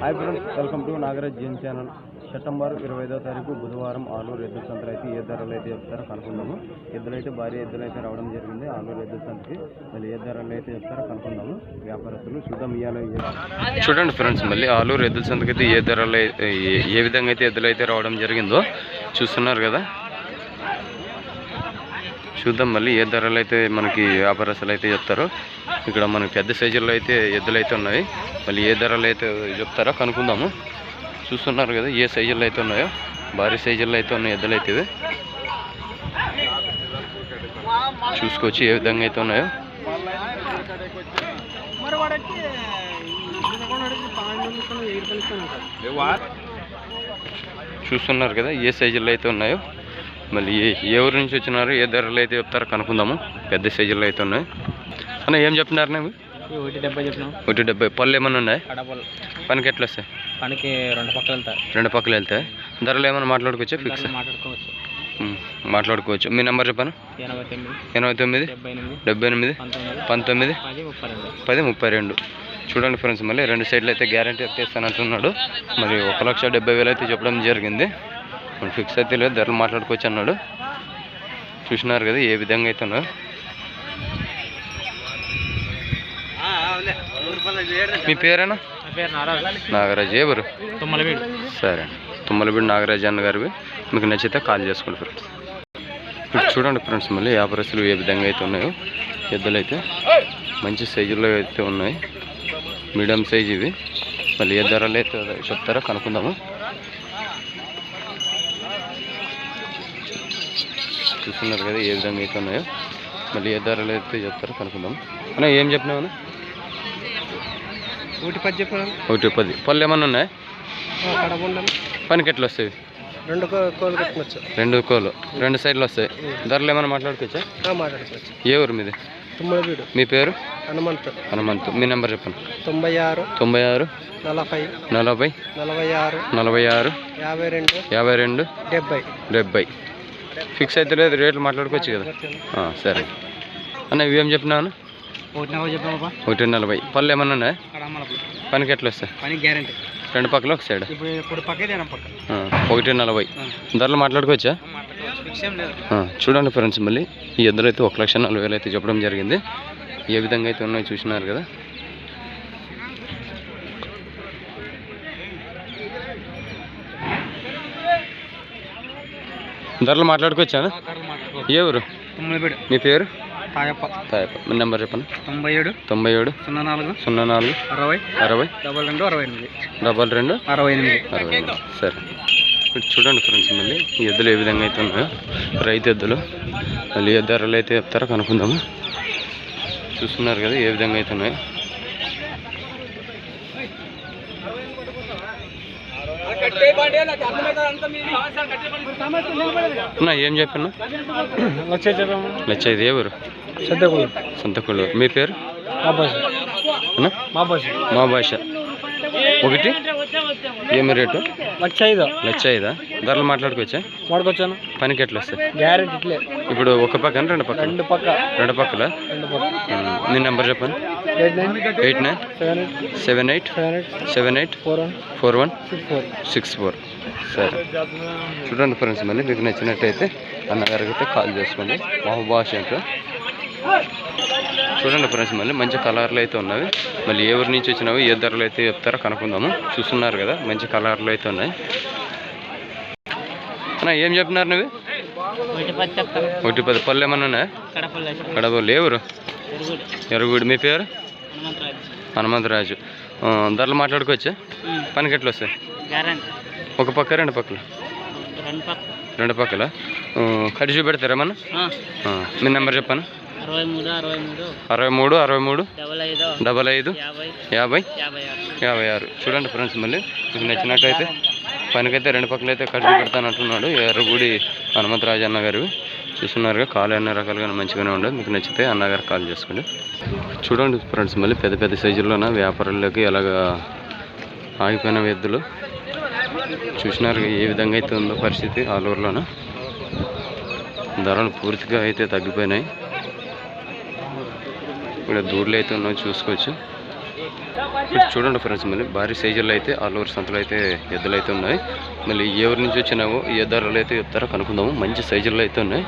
Hi friends welcome to Nagaraj GN channel September ఇరవై ఐదో తారీఖు బుధవారం ఆలూరు ఎద్దుల సంతలు అయితే ఏ ధరలు అయితే చెప్తారో కనుక్కుందాము. ఎద్దులు అయితే భారీ ఎద్దులు అయితే రావడం జరిగింది. ఆలూరు ఎద్దుల సంతకి మళ్ళీ ఏ ధరలు అయితే చెప్తారో కనుక్కుందాము. వ్యాపారస్తులు చూద్దాం ఇవ్వాలి చూడండి ఫ్రెండ్స్ మళ్ళీ ఆలూరు ఎద్దుల సంతకి అయితే ఏ ధరలు ఏ- ఏ విధంగా అయితే ఎద్దులు అయితే రావడం జరిగిందో చూస్తున్నారు కదా. చూద్దాం మళ్ళీ ఏ ధరలు అయితే మనకి వ్యాపారస్తులు అయితే చెప్తారో. ఇక్కడ మనకి పెద్ద సైజుల్లో అయితే ఎద్దులు అయితే ఉన్నాయి. మళ్ళీ ఏ ధరలు అయితే చెప్తారో కనుక్కుందాము. చూస్తున్నారు కదా ఏ సైజుల్లో అయితే ఉన్నాయో. భారీ సైజుల్లో అయితే ఉన్నాయి ఎద్దులు అయితే ఇవి. ఏ విధంగా అయితే ఉన్నాయో. చూస్తున్నారు కదా ఏ సైజుల్లో అయితే ఉన్నాయో. మళ్ళీ ఏ ఊరు నుంచి వచ్చినారు ఏ ధరలు అయితే చెప్తారో కనుక్కుందాము. పెద్ద సైజుల్లో అయితే ఉన్నాయి. అన్న ఏం చెప్తున్నారు నేను ఒకటి డెబ్బై చెప్పినాం. ఒకటి డెబ్బై. పళ్ళు ఏమన్నా ఉన్నాయి? పనికి ఎట్లా వస్తాయి? పనికి రెండు పక్కలు వెళ్తారు రెండు పక్కలు వెళ్తాయి. ధరలు ఏమైనా మాట్లాడుకోవచ్చా? ఫిక్స్? మాట్లాడుకోవచ్చు. మాట్లాడుకోవచ్చు. మీ నెంబర్ చెప్పాను? ఎనభై తొమ్మిది. డెబ్బై ఎనిమిది. పంతొమ్మిది. పది ముప్పై రెండు. చూడండి ఫ్రెండ్స్ మళ్ళీ రెండు సైడ్లు అయితే గ్యారంటీ ఇస్తానంటున్నాడు. మరి ఒక లక్ష డెబ్బై వేలు అయితే చెప్పడం జరిగింది. మరి ఫిక్స్ అయితే లేదు ధరలు మాట్లాడుకోవచ్చు అన్నాడు. చూసినారు కదా ఏ విధంగా అయితే మీ పేరేనా? నాగరాజ్. ఎవరు సరే తుమ్మలబిడి నాగరాజ్ అన్న గారివి. మీకు నచ్చితే కాల్ చేసుకోండి ఫ్రెండ్స్. ఇప్పుడు చూడండి ఫ్రెండ్స్ మళ్ళీ వ్యాపారస్తులు ఏ విధంగా అయితే ఉన్నాయో. ఎద్దులు అయితే మంచి సైజుల్లో అయితే ఉన్నాయి. మీడియం సైజ్ ఇవి. మళ్ళీ ఏ ధరలు అయితే చెప్తారో కనుక్కుందాము. చూస్తున్నారు కదా ఏ విధంగా అయితే ఉన్నాయో. మళ్ళీ ఏ ధరలు అయితే చెప్తారో కనుక్కుందాము అన్న ఏం చెప్పినావు ఒకటి పది చెప్పినాం ఒకటి పది. పళ్ళు ఏమన్నా ఉన్నాయి? పనికి ఎట్లా వస్తాయి? రెండు కోలు కట్టుకోవచ్చు. రెండు కోలు రెండు సైడ్లు వస్తాయి. ధరలు ఏమైనా మాట్లాడుకోవచ్చా? మాట్లాడుకోవచ్చు. ఏ ఊరు మీది? తుమ్మలవీడు మీ పేరు? హనుమంతు. హనుమంతు. మీ నెంబర్ చెప్పండి. తొంభై ఆరు తొంభై ఆరు నలభై. నలభై. నలభై ఆరు. నలభై ఆరు. యాభై రెండు. యాభై రెండు. డెబ్బై. డెబ్బై. ఫిక్స్ అయితే లేదు రేట్లు మాట్లాడుకోవచ్చు కదా. సరే. అన్న ఇవేం చెప్పినాను ఒకటి నలభై చెప్పినా ఒకటి నలభై. పళ్ళు ఏమన్నా ఉన్నాయి? పనికి ఎట్లా వస్తాయి? పని గ్యారంటీ రెండు పక్కల ఒక సైడ్ ఒకటి నలభై. ధరలు మాట్లాడుకోవచ్చా? చూడండి ఫ్రెండ్స్ మళ్ళీ ఈ ఎద్దులు అయితే ఒక లక్ష నలభై వేలు అయితే చెప్పడం జరిగింది. ఏ విధంగా అయితే ఉన్నాయో చూసినారు కదా. ధరలు మాట్లాడుకోవచ్చా? ఏ ఊరు? మీ పేరు? తాయప్ప. తాయప్ప. మీ నెంబర్ చెప్పండి. తొంభై ఏడు. తొంభై ఏడు. సున్నా నాలుగు. సున్నా నాలుగు. అరవై. అరవై. డబల్ రెండు అరవై ఎనిమిది. డబల్ రెండు. అరవై ఎనిమిది. అరవై ఎనిమిది. సరే. ఇప్పుడు చూడండి ఫ్రెండ్స్ మళ్ళీ ఎద్దులు ఏ విధంగా అయితే ఉన్నాయో. రైతు ఎద్దులు. మళ్ళీ ఏ ధరలు అయితే చెప్తారో కనుక్కుందాము. చూస్తున్నారు కదా ఏ విధంగా అయితే ఉన్నాయో. అన్నా ఏం చెప్పినా? లచ్చ ఇది శ్రద్ధకులు సొంతకుళ్ళు మీ పేరు? మా భాష. అన్నా? మా భాష. మా భాష. ఒకటి? ఏమి రేటు? లక్ష ఐదు లచ్చ ఐదా ధరలు మాట్లాడుకోవచ్చా? వాడుకొచ్చాను పనికి ఎట్లా వస్తాయి గ్యారెంటీ ఇప్పుడు ఒక పక్కన రెండు పక్కన? రెండు పక్క. రెండు పక్కల? మీ నెంబర్ చెప్పండి. Eight nine eight nine seven eight seven eight four one four one six four six four సరే. చూడండి ఫ్రెండ్స్ మళ్ళీ మీకు నచ్చినట్టయితే అన్నగారికి అయితే కాల్ చేసుకోండి. మహబాష అంటే చూడండి ఫ్రెండ్స్ మళ్ళీ మంచి కలర్లు అయితే ఉన్నవి. మళ్ళీ ఊరి నుంచి వచ్చినవి ఏ ధరలు అయితే చెప్తారో కనుక్కుందాము. చూస్తున్నారు కదా మంచి కలర్లు అయితే ఉన్నాయి. అన్న ఏం చెప్పినారు నువ్వు? ఒకటి పది పళ్ళు ఏమన్నా ఉన్నాయా? ఏ ఊరు? ఎరుగుడి మీ పేరు? హనుమంతరాజు. ధరలు మాట్లాడుకోవచ్చా? పనికి ఎట్లా వస్తాయి? ఒక పక్క రెండు పక్కల? రెండు పక్క. రెండు పక్కల? కడి చూపెడతారా మన మీ నెంబర్ చెప్పాను? అరవై మూడు అరవై మూడు డబల్ ఐదు యాభై. యాభై. ఆరు. చూడండి ఫ్రెండ్స్ మళ్ళీ. మీకు నచ్చినట్టయితే పనికైతే రెండు పక్కల అయితే కడిగి పెడతానంటున్నాడు ఎర్రగుడి హనుమంతరాజు అన్న గారు చూస్తున్నారుగా కాలు అన్ని రకాలుగా మంచిగానే ఉండదు. మీకు నచ్చితే అన్నగారు కాల్ చేసుకోండి. చూడండి ఫ్రెండ్స్ మళ్ళీ పెద్ద పెద్ద సైజుల్లోన వ్యాపారుల్లోకి ఎలాగా ఆగిపోయిన ఎద్దులు చూసినారు ఏ విధంగా అయితే ఉందో పరిస్థితి ఆలూరులోన ధరలు పూర్తిగా అయితే తగ్గిపోయినాయి. ఇక్కడ దూడలు అయితే ఉన్నాయో చూసుకోవచ్చు. చూడండి ఫ్రెండ్స్ మళ్ళీ భారీ సైజుల్లో అయితే ఆలూరు సంతలో అయితే ఎద్దులు అయితే ఉన్నాయి. మళ్ళీ ఏ ఊరి నుంచి వచ్చినావో ఏ ధరలు అయితే చెప్తారో కనుక్కుందాము. మంచి సైజుల్లో అయితే ఉన్నాయి.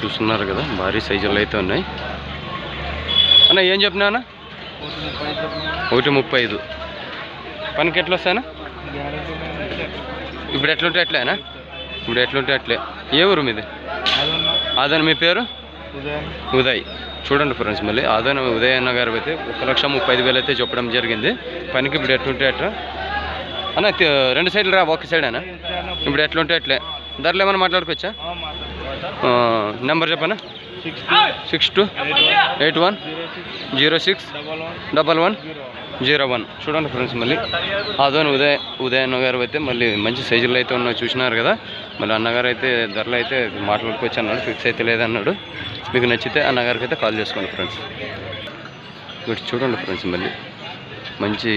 చూస్తున్నారు కదా భారీ సైజుల్లో అయితే ఉన్నాయి. అన్న ఏం చెప్పినా అన్న? ఒకటి ముప్పై ఐదు. పనికి ఎట్లా వస్తానా ఇప్పుడు ఎట్లుంటే అట్లేనా ఇప్పుడు ఎట్లుంటే అట్లే. ఏ ఊరు మీది? అదని మీ పేరు? ఉదయ్. చూడండి ఫ్రెండ్స్ మళ్ళీ ఆదాన ఉదయ్ అన్న గారు అయితే ఒక లక్ష ముప్పై ఐదు వేలు అయితే చెప్పడం జరిగింది. పనికి ఇప్పుడు ఎట్లుంటే అట్లా. అన్న రెండు సైడ్లు రా ఒక సైడ్ అన్న. ఇప్పుడు ఎట్లుంటే అట్లే. ధరలు ఏమైనా మాట్లాడుకోవచ్చా? నెంబర్ చెప్పనా? Six two. Eight one. Zero six. Double one. Zero one. చూడండి ఫ్రెండ్స్ మళ్ళీ. అదోని ఉదయ్ ఉదయ్ అన్న గారు అయితే మళ్ళీ మంచి సైజుల్లో అయితే ఉన్నాయి చూసినారు కదా. మళ్ళీ అన్నగారు అయితే ధరలు అయితే మాట్లాడుకోవచ్చు అన్నాడు ఫిక్స్ అయితే లేదన్నాడు. మీకు నచ్చితే అన్నగారికి అయితే కాల్ చేసుకోండి ఫ్రెండ్స్. ఇక్కడ చూడండి ఫ్రెండ్స్ మళ్ళీ. మంచి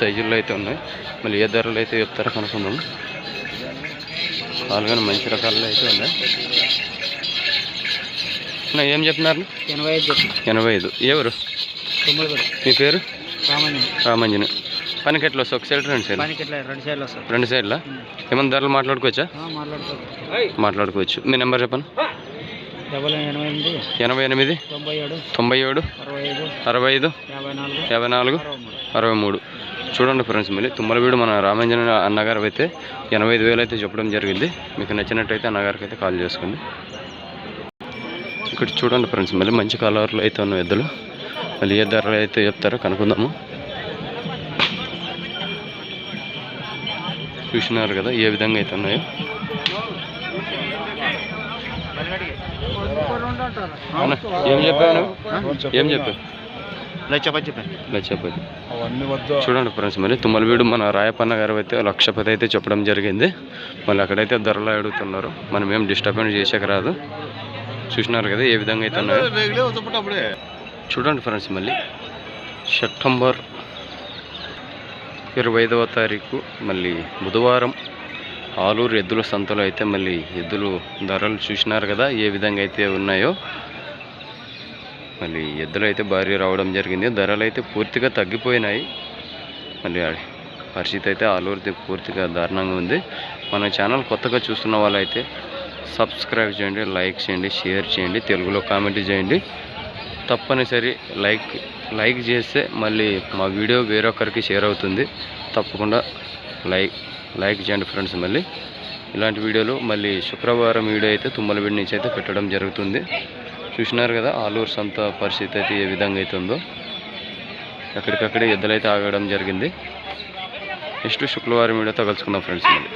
సైజుల్లో అయితే ఉన్నాయి. మళ్ళీ ఏ ధరలు అయితే చెప్తారో కనుక్కుందాం. పాల్గొని మంచి రకాల్లో అయితే ఉన్నాయి. అన్న, ఏం చెప్తున్నారు? ఎనభై ఐదు ఎనభై ఐదు. ఎవరు? మీ పేరు? సామాన్యం రామంజని పనికి ఎట్లా వస్తాయి ఒక సైడ్ రెండు సైడ్ పనికి ఇట్లా రెండు సైడ్లు వస్తారు రెండు సైడ్లా? ఏమైనా ధరలు మాట్లాడుకోవచ్చా? మాట్లాడుకోవచ్చు మాట్లాడుకోవచ్చు. మీ నెంబర్ చెప్పండి. డబల్ ఎనభై ఎనిమిది ఎనభై ఎనిమిది తొంభై ఏడు తొంభై ఏడు అరవై ఐదు అరవై ఐదు యాభై నాలుగు యాభై అరవై మూడు. చూడండి ఫ్రెండ్స్ మళ్ళీ తుమ్మలవీడు మన రామంజన అన్నగారు అయితే ఎనభై ఐదు వేలు అయితే చెప్పడం జరిగింది. మీకు నచ్చినట్టయితే అన్నగారికి అయితే కాల్ చేసుకోండి. ఇక్కడ చూడండి ఫ్రెండ్స్ మళ్ళీ మంచి కలర్లు అయితే ఉన్న ఎద్దులు. మళ్ళీ ఏ ధరలు అయితే చెప్తారో కనుక్కుందాము. చూసినారు కదా ఏ విధంగా అయితే ఉన్నాయో. ఏం చెప్పావు నువ్వు? ఏం చెప్పావు? చెప్పని చెప్పాను లక్షపతి అవన్నీ వద్దు. చూడండి ఫ్రెండ్స్ మరి తుమ్మలవీడు మన రాయపన్న గారు అయితే లక్షపతి అయితే చెప్పడం జరిగింది. మళ్ళీ అక్కడైతే ధరలు అడుగుతున్నారు. మనం ఏం డిస్టర్బెన్స్ చేసాక రాదు. చూసినారు కదా ఏ విధంగా అయితే ఉన్నాయో. చూడండి ఫ్రెండ్స్ మళ్ళీ సెప్టెంబర్ ఇరవై ఐదవ తారీఖు మళ్ళీ బుధవారం. ఆలూరు ఎద్దుల సంతలో అయితే మళ్ళీ ఎద్దులు ధరలు చూసినారు కదా ఏ విధంగా అయితే ఉన్నాయో. మళ్ళీ ఎద్దులు అయితే భారీ రావడం జరిగింది. ధరలు అయితే పూర్తిగా తగ్గిపోయినాయి. మళ్ళీ పరిస్థితి అయితే ఆలూరుది పూర్తిగా దారుణంగా ఉంది. మన ఛానల్ కొత్తగా చూస్తున్న వాళ్ళైతే సబ్స్క్రైబ్ చేయండి లైక్ చేయండి షేర్ చేయండి తెలుగులో కామెంట్ చేయండి. తప్పనిసరి లైక్ లైక్ చేస్తే మళ్ళీ మా వీడియో వేరొకరికి షేర్ అవుతుంది. తప్పకుండా లైక్ లైక్ చేయండి ఫ్రెండ్స్ మళ్ళీ. ఇలాంటి వీడియోలు మళ్ళీ శుక్రవారం వీడియో అయితే తుమ్మలవిడి నుంచి అయితే పెట్టడం జరుగుతుంది. చూసినారు కదా ఆలూరు సంత పరిస్థితి అయితే ఏ విధంగా అయితే ఉందో. ఎక్కడికక్కడే ఎద్దులైతే ఆగడం జరిగింది. నెక్స్ట్ శుక్రవారం వీడియోతో కలుసుకుందాం ఫ్రెండ్స్ మళ్ళీ.